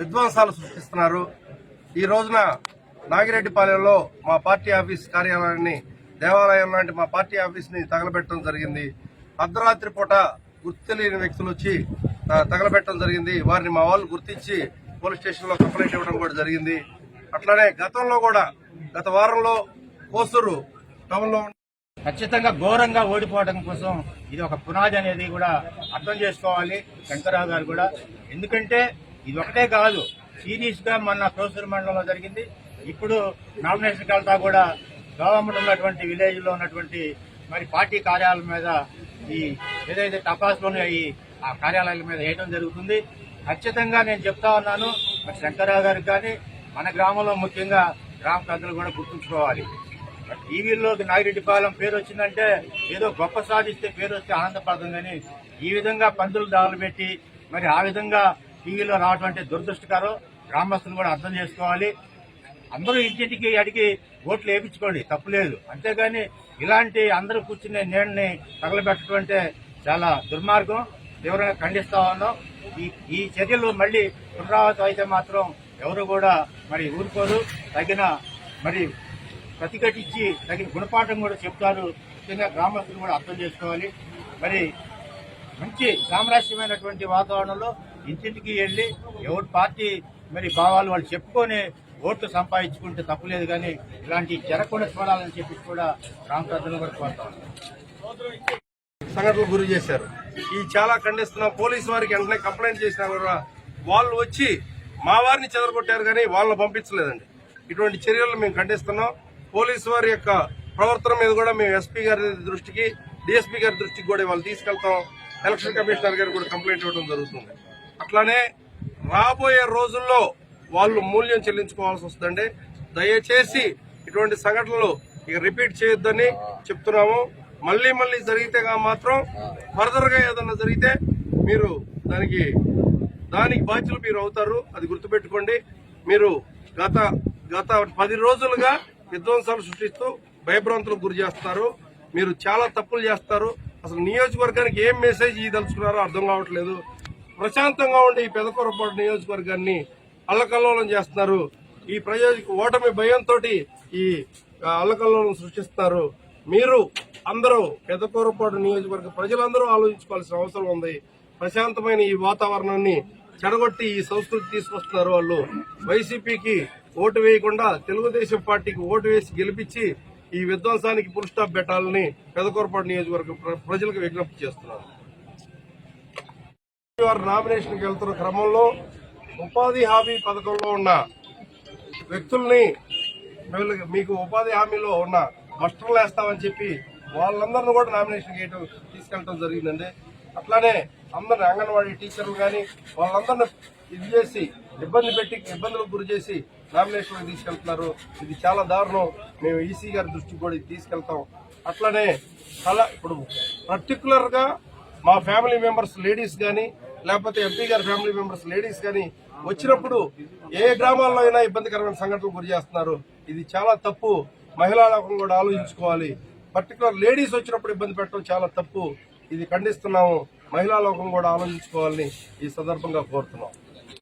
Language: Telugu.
విధ్వంసాలు సృష్టిస్తున్నారు. ఈ రోజున నాగిరెడ్డిపాలెంలో మా పార్టీ ఆఫీస్ కార్యాలయాన్ని దేవాలయం లాంటి మా పార్టీ ఆఫీస్ని తగలబెట్టడం జరిగింది. అర్ధరాత్రి పూట గుర్తు తెలియని వ్యక్తులు వచ్చి తగలబెట్టడం జరిగింది. వారిని మా వాళ్ళు గుర్తించి పోలీస్ స్టేషన్లో కంప్లైంట్ ఇవ్వడం కూడా జరిగింది. అట్లానే గతంలో కూడా గత వారంలో కోసూరు టౌన్లో ఖచ్చితంగా ఘోరంగా ఓడిపోవడం కోసం ఇది ఒక పునాది అనేది కూడా అర్థం చేసుకోవాలి శంకరరావు గారు కూడా. ఎందుకంటే ఇది ఒకటే కాదు సీరియస్గా మొన్న కోసూరు మండలంలో జరిగింది. ఇప్పుడు నామినేషన్ వెళ్తా కూడా గవర్నమెంట్ ఉన్నటువంటి విలేజ్లో ఉన్నటువంటి మరి పార్టీ కార్యాలయం మీద ఈ ఏదైతే టపాస్లోనే ఈ ఆ కార్యాలయాల మీద వేయడం జరుగుతుంది. ఖచ్చితంగా నేను చెప్తా ఉన్నాను మరి శంకరరావు గారికి కానీ మన గ్రామంలో ముఖ్యంగా గ్రామ పెద్దలు కూడా గుర్తుంచుకోవాలి. టీవీల్లోకి నాగిరెడ్డిపాలెం పేరు వచ్చిందంటే ఏదో గొప్ప సాధిస్తే పేరు వస్తే ఆనందపడతాం కానీ ఈ విధంగా పందులు దాడులు పెట్టి మరి ఆ విధంగా టీవీలో రావడం అంటే దురదృష్టకరం గ్రామస్తులు కూడా అర్థం చేసుకోవాలి. అందరూ ఇంటింటికి అడిగి ఓట్లు వేయించుకోండి తప్పులేదు అంతేగాని ఇలాంటి అందరూ కూర్చునే నీడని తగలబెట్టడం అంటే చాలా దుర్మార్గం. తీవ్రంగా ఖండిస్తా ఉన్నాం. ఈ ఈ చర్యలు మళ్ళీ పునరావృతం అయితే మాత్రం ఎవరు కూడా మరి ఊరుకోరు. తగిన మరి ప్రతిఘటించి తగిన గుణపాఠం కూడా చెప్తారు. ముఖ్యంగా గ్రామస్తులు కూడా అర్థం చేసుకోవాలి. మరి మంచి సామరాస్యమైనటువంటి వాతావరణంలో ఇంటింటికి వెళ్ళి ఎవరి పార్టీ మరి భావాలు వాళ్ళు చెప్పుకొని ఓట్లు సంపాదించుకుంటే తప్పులేదు కానీ ఇలాంటి జరగకుండా చూడాలని చెప్పి కూడా గ్రామ ప్రజలు కూడా కోరుతా సంఘటనలు గురి చేశారు. ఈ చాలా ఖండిస్తున్నాం. పోలీసు వారికి వెంటనే కంప్లైంట్ చేసినా కూడా వాళ్ళు వచ్చి మా వారిని చెదరగొట్టారు కానీ వాళ్ళని పంపించలేదండి. ఇటువంటి చర్యలు మేము ఖండిస్తున్నాం. పోలీసు వారి యొక్క ప్రవర్తన మీద కూడా మేము ఎస్పీ గారి దృష్టికి డిఎస్పీ గారి దృష్టికి కూడా వాళ్ళు తీసుకెళ్తాం. ఎలక్షన్ కమిషనర్ గారికి కూడా కంప్లైంట్ ఇవ్వడం జరుగుతుంది. అట్లానే రాబోయే రోజుల్లో వాళ్ళు మూల్యం చెల్లించుకోవాల్సి వస్తుందండి. దయచేసి ఇటువంటి సంఘటనలు ఇక రిపీట్ చేయొద్దని చెప్తున్నాము. మళ్ళీ మళ్ళీ జరిగితే మాత్రం ఫర్దర్గా ఏదన్నా జరిగితే మీరు దానికి దానికి బాధ్యులు మీరు అవుతారు. అది గుర్తుపెట్టుకోండి. మీరు గత గత పది రోజులుగా విధ్వంసాలు సృష్టిస్తూ భయభ్రాంతులకు గురి చేస్తారు మీరు చాలా తప్పులు చేస్తారు. అసలు నియోజకవర్గానికి ఏం మెసేజ్ ఇదలుచుకున్నారో అర్థం కావట్లేదు. ప్రశాంతంగా ఉండే ఈ పెదకూరపాటు నియోజకవర్గాన్ని అల్లకల్లోలం చేస్తున్నారు. ఈ ప్రయోజక ఓటమి భయంతో ఈ అల్లకల్లోలం సృష్టిస్తున్నారు. మీరు అందరూ పెదకూరపాటు నియోజకవర్గ ప్రజలందరూ ఆలోచించుకోవాల్సిన అవసరం ఉంది. ప్రశాంతమైన ఈ వాతావరణాన్ని చెడగొట్టి ఈ సంస్కృతి తీసుకొస్తున్నారు వాళ్ళు. వైసీపీకి ఓటు వేయకుండా తెలుగుదేశం పార్టీకి ఓటు వేసి గెలిపించి ఈ విధ్వంసానికి పురుషాప్ పెట్టాలని పెదకూరపాటు నియోజకవర్గ ప్ర- ప్రజలకు విజ్ఞప్తి చేస్తున్నారు. వారు నామినేషన్కి వెళ్తున్న క్రమంలో ఉపాధి హామీ పథకంలో ఉన్న వ్యక్తుల్ని మీకు ఉపాధి హామీలో ఉన్న బస్టర్లు వేస్తామని చెప్పి వాళ్ళందరిని కూడా నామినేషన్ చేయడం తీసుకెళ్ళడం జరిగిందండి. అట్లానే అందరిని అంగన్వాడీ టీచర్లు కానీ వాళ్ళందరిని ఇది చేసి ఇబ్బంది పెట్టి ఇబ్బందులకు గురి చేసి నామినేషన్ తీసుకెళ్తున్నారు. ఇది చాలా దారుణం. మేము ఈసీ గారి దృష్టికి కూడా ఇది తీసుకెళ్తాం. అట్లానే చాలా ఇప్పుడు పర్టికులర్గా మా ఫ్యామిలీ మెంబర్స్ లేడీస్ కానీ లేకపోతే ఎంపీ గారి ఫ్యామిలీ మెంబర్స్ లేడీస్ కానీ వచ్చినప్పుడు ఏ గ్రామాల్లో అయినా ఇబ్బందికరమైన సంఘటనలు గురి చేస్తున్నారు. ఇది చాలా తప్పు. మహిళా లోకం కూడా ఆలోచించుకోవాలి. పర్టికులర్ లేడీస్ వచ్చినప్పుడు ఇబ్బంది పెట్టడం చాలా తప్పు. ఇది ఖండిస్తున్నాము. మహిళా లోకం కూడా ఆలోచించుకోవాలని ఈ సందర్భంగా కోరుతున్నాం.